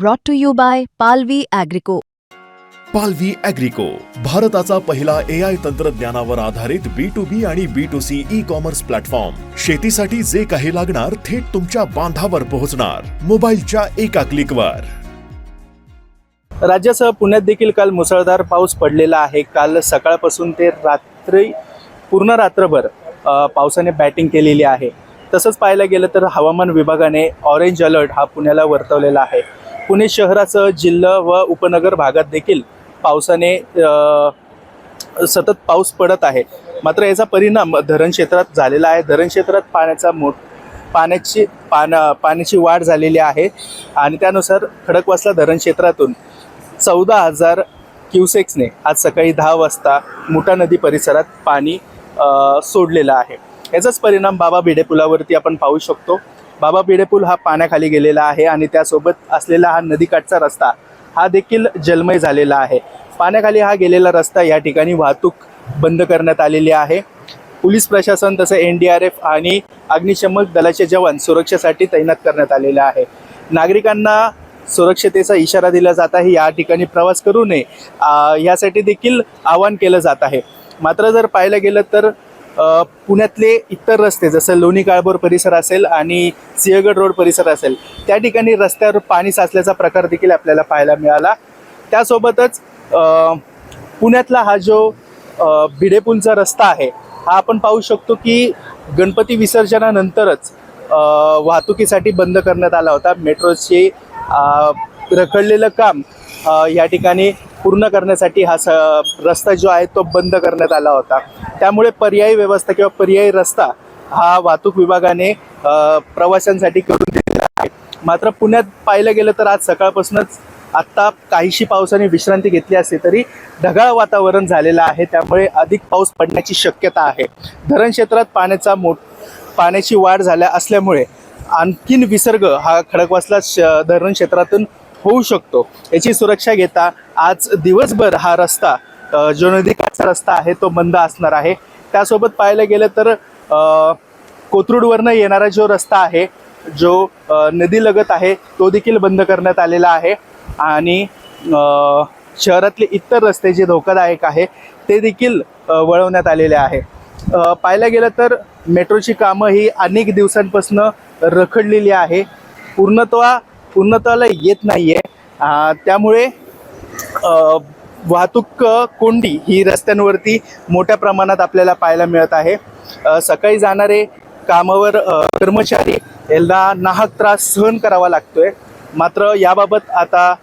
brought to you by Palvi Agrico. पालवी अॅग्रिको भारताचा पहिला ए आय तंत्रज्ञानावर आधारित बी टू बी आणि B to C e commerce platform शेतीसाठी जे काही लागणार थेट तुमच्या बांधावर पोहोचणार. मोबाईलच्या एका क्लिकवर राज्यासह पुण्यात देखील काल मुसळधार पाऊस पडलेला आहे. काल सकाळपासून ते रात्री पूर्ण रात्रभर पावसाने बॅटिंग केलेली आहे. तसंच पाहायला गेलं तर हवामान विभागाने ऑरेंज अलर्ट हा पुण्याला वर्तवलेला आहे. पुणे शहरासह जिल्हा व उपनगर भागात देखील पावसाने सतत पाऊस पडत आहे. मात्र याचा परिणाम धरण क्षेत्रात झालेला आहे. धरण क्षेत्रात पाण्याचा मोठ पाण्याची पान पाण्याची वाढ झालेली आहे आणि त्यानुसार खडकवासला धरण क्षेत्रातून चौदा हजार क्युसेक्सने आज सकाळी दहा वाजता मुठा नदी परिसरात पाणी सोडलेलं आहे. याचाच परिणाम बाबा भिडे पुलावरती आपण पाहू शकतो. बाबा पिढे पूल हा पाण्याखाली गेलेला आहे आणि त्यासोबत असलेला हा नदीकाठचा रस्ता हा देखील जलमय झालेला आहे. पाण्याखाली हा गेलेला रस्ता या ठिकाणी वाहतूक बंद करण्यात आलेली आहे. पोलीस प्रशासन तसं एन डी आर एफ आणि अग्निशमक दलाचे जवान सुरक्षेसाठी तैनात करण्यात आलेले आहे. नागरिकांना सुरक्षतेचा इशारा दिला जात आहे. या ठिकाणी प्रवास करू नये. यासाठी देखील आवाहन केलं जात आहे. मात्र जर पाहायला गेलं तर पुण्यातले इतर रस्ते जसं लोणी काळभोर परिसर असेल आणि सिंहगड रोड परिसर असेल त्या ठिकाणी रस्त्यावर पाणी साचल्याचा प्रकार देखील आपल्याला पाहायला मिळाला. त्यासोबतच पुण्यातला हा जो अ, भिडेपूलचा रस्ता आहे हा आपण पाहू शकतो की गणपती विसर्जनानंतरच वाहतुकीसाठी बंद करण्यात आला होता. मेट्रोचे रखडलेलं काम या ठिकाणी पूर्ण करण्यासाठी हा स रस्ता जो आहे तो बंद करण्यात आला होता. त्यामुळे पर्यायी व्यवस्था किंवा पर्यायी रस्ता हा वाहतूक विभागाने प्रवाशांसाठी करून दिलेला आहे. मात्र पुण्यात पाहिलं गेलं तर आज सकाळपासूनच आत्ता काहीशी पावसाने विश्रांती घेतली असली तरी ढगाळ वातावरण झालेलं आहे. त्यामुळे अधिक पाऊस पडण्याची शक्यता आहे. धरण क्षेत्रात पाण्याचा मोठ पाण्याची वाढ झाल्या असल्यामुळे आणखीन विसर्ग हा खडकवासला श धरण क्षेत्रातून होऊ शकतो. याची सुरक्षा घेता आज दिवसभर हा रस्ता जो नदीकाठचा रस्ता आहे तो बंद असणार आहे. त्यासोबत पाहायला गेलं तर कोथरूडवरनं येणारा जो रस्ता आहे जो नदी नदीलगत आहे तो देखील बंद करण्यात आलेला आहे. आणि शहरातले इतर रस्ते जे धोकादायक आहे ते देखील वळवण्यात आलेले आहे. पाहायला गेलं तर मेट्रोची कामं ही अनेक दिवसांपासून रखडलेली आहे. पूर्णत्वा उन्नताला येत नाही आहे त्यामुळे वाहतूक कोंडी ही रस्त्यांवरती मोठ्या प्रमाणात आपल्याला पाहायला मिळत आहे. सकाळी जाणारे कामावर कर्मचारी यांना नाहक त्रास सहन करावा लागतोय. मात्र याबाबत आता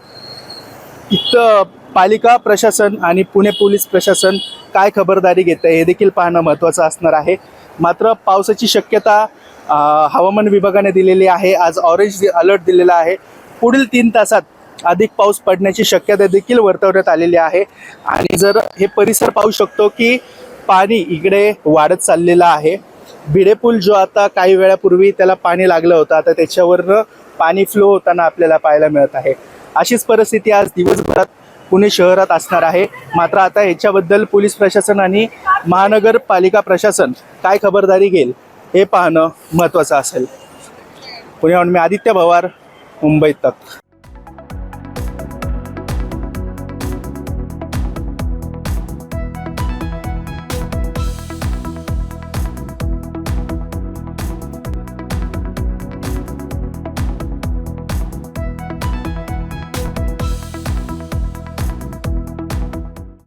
इथं पालिका प्रशासन आणि पुणे पोलीस प्रशासन काय खबरदारी घेत आहे हे देखील पाहणं महत्त्वाचं असणार आहे. मात्र पावसाची शक्यता हवामान विभागाने दिलेली आहे. आज ऑरेंज अलर्ट दिलेला आहे. पुढील तीन तासात अधिक पाऊस पडण्याची शक्यता देखील वर्तवण्यात आलेली आहे. आणि जर हे परिसर पाहू शकतो की पाणी इकडे वाढत चाललेलं आहे. भिडेपूल जो आता काही वेळापूर्वी त्याला पाणी लागलं होतं आता त्याच्यावरनं पाणी फ्लो होताना आपल्याला पाहायला मिळत आहे. अशीच परिस्थिती आज दिवसभरात पुणे शहरात असणार आहे. मात्र आता याच्याबद्दल पोलीस प्रशासन आणि महानगरपालिका प्रशासन काय खबरदारी घेईल? हे पाहणं महत्त्वाचं असेल. पुण्याहून मी आदित्य भवार मुंबई तक